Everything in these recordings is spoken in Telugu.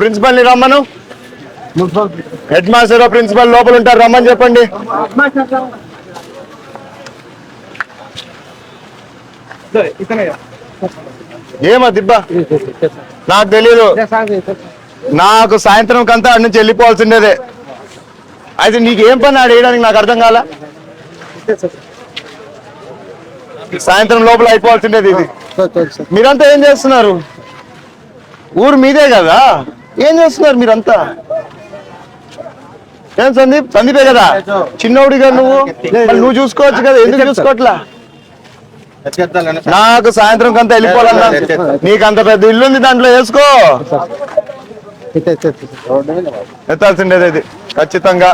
ప్రిన్సిపల్ని రమ్మను. హెడ్ మాస్టర్ ప్రిన్సిపల్ లోపల ఉంటారు. రమ్మని చెప్పండి. ఏమా దిబ్బా? నాకు తెలియదు నాకు సాయంత్రం కంతా నుంచి వెళ్ళిపోవాల్సిండేదే. అయితే నీకు ఏం పని ఆడ వేయడానికి నాకు అర్థం కాల? సాయంత్రం లోపల అయిపోవాల్సిండేది ఇది. మీరంతా ఏం చేస్తున్నారు? ఊరు మీదే కదా? ఏం చేస్తున్నారు మీరంతా? ఏం సందీప్? సందీపే కదా? చిన్నోడిగా నువ్వు? నువ్వు చూసుకోవచ్చు కదా ఎందుకు చూసుకోవట్లా నాకు సాయంత్రం కంతా వెళ్ళిపోవాలన్నా. నీకు అంత పెద్ద ఇల్లు ఉంది దాంట్లో వేసుకో. ఎత్తాల్సిండేది ఇది ఖచ్చితంగా.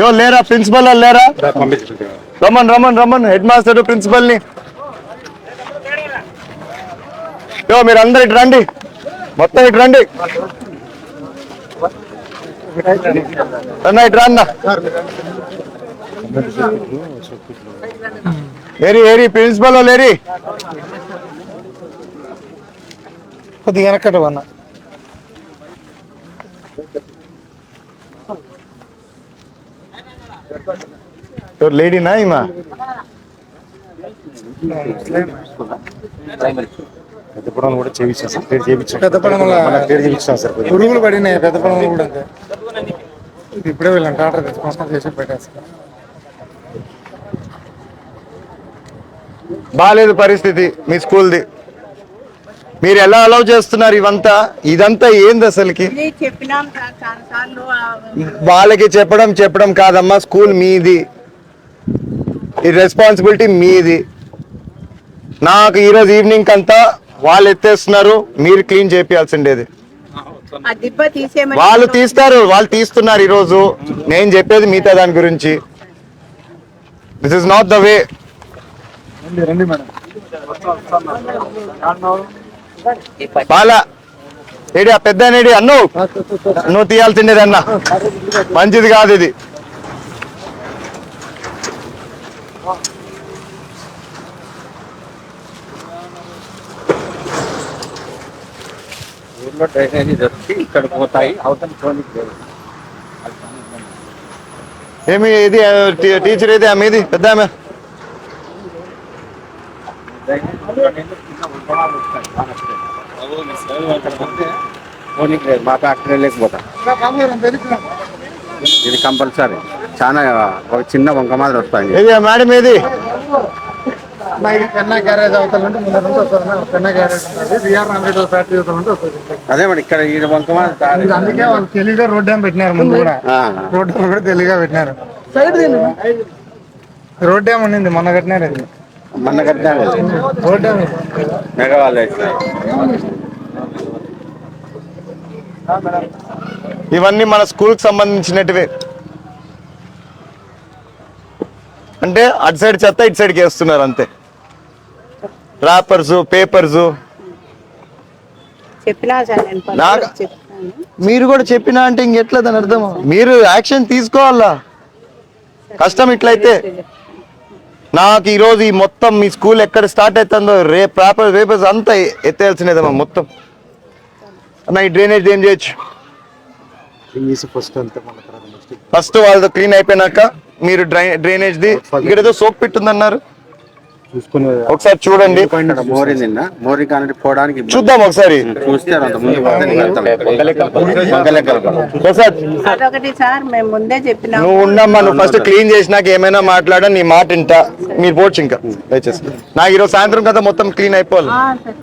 యో లేరా ప్రిన్సిపల్ వాళ్ళు లేరా? రమన్ రమన్ రమన్ హెడ్ మాస్టర్ ప్రిన్సిపల్ని యో మీరు అందరు ఇటు రండి. మొత్తం ఇటు రండి. ఇటు రా అన్న. ఏరి ఏరి ప్రిన్సిపల్ వాళ్ళు ఏరి. కొద్దిగా వెనకట అన్న లేడీనా ఈమా? పెద్ద పొడవలు కూడా చేయించాం సార్ క్లియర్ చేయించాం పెద్ద పొడవల- మన క్లియర్ చేయించాం సార్. పురుగులు పడినాయి పెద్ద కూడా అంతే. ఇది ఇప్పుడే తెచ్చుకోసం చేసి బాగాలేదు పరిస్థితి మీ స్కూల్ది. మీరు ఎలా అలౌ చేస్తున్నారు ఇవంతా? ఇదంతా ఏంది అసలుకి? వాళ్ళకి చెప్పడం చెప్పడం కాదమ్మా స్కూల్ మీది. ఈ రెస్పాన్సిబిలిటీ మీది. నాకు ఈరోజు ఈవినింగ్ అంతా వాళ్ళు ఎత్తేస్తున్నారు మీరు క్లీన్ చేపియాల్సిండేది. వాళ్ళు తీస్తారు వాళ్ళు తీస్తున్నారు ఈరోజు. నేను చెప్పేది మిగతా దాని గురించి. This is not the way Bala AD ఆ పెద్ద ఏడి అన్ను. నువ్వు తీయాల్సిండేది అన్న. మంచిది కాదు ఇది. ఊర్లో డ్రైనేజీ దొరికి ఇక్కడ పోతాయి. అవతల లేదు ఏమి ఇది టీచర్ ఏది ఆమె ఇది పెద్ద ఆమె? మా ఫ్యాక్టరీ లేకపోతా ఇది కంపల్సరీ. చాలా ఒక చిన్న వంక మాదిరి వస్తాయి. మేడం ఏది? పెన్నా గ్యారేజ్ వస్తుంది. పెన్నా గ్యారేజ్ ఉంటుంది. బిఆర్ ఫ్యాక్టరీ వస్తుంది అదే మరి ఇక్కడ ఈ అందుకే వాళ్ళు రోడ్ డ్యామ్ పెట్టినారు ముందు కూడా. ఆ, రోడ్ డ్యామ్ కూడా తెలివిగా పెట్టినారు. రోడ్ డ్యామ్ ఉండింది మొన్న కట్టినారు అది. మొన్న కట్టినా రోడ్ డ్యామ్. మెగావాళ్ళు. ఇవన్నీ మన స్కూల్కి సంబంధించినటివే. అంటే అటు సైడ్ చెత్త ఇటు సైడ్కి వేస్తున్నారు అంతే. Wrappers papers. మీరు కూడా చెప్పినా అంటే ఇంకెట్లా దాని అర్థం? మీరు యాక్షన్ తీసుకోవాలా? కష్టం ఇట్లయితే. నాకు ఈరోజు ఈ మొత్తం మీ స్కూల్ ఎక్కడ స్టార్ట్ అవుతుందో రేపు పేపర్ పేపర్స్ అంతా ఎత్తేయాల్సినదమ్మా మొత్తం. అన్న ఈ డ్రైనేజ్ ఏం చేయొచ్చు? ఫస్ట్ వాళ్ళతో క్లీన్ అయిపోయినాక మీరు డ్రై డ్రైనేజ్ ది ఇక్కడ ఏదో సోప్ పెట్టుందన్నారు. చూసుకుని ఒకసారి చూడండి. ఇక్కడ మోరి నిన్న మోరి కానీ పోవడానికి. చూద్దాం ఒకసారి. నువ్వు ఉండమ్మా నువ్వు ఫస్ట్ క్లీన్ చేసినాక ఏమైనా మాట్లాడా నీ మాట ఇంట మీరు పోవచ్చు ఇంకా. దయచేసి. నాకు ఈరోజు సాయంత్రం కదా మొత్తం క్లీన్ అయిపోవాలి. ఆ, సార్.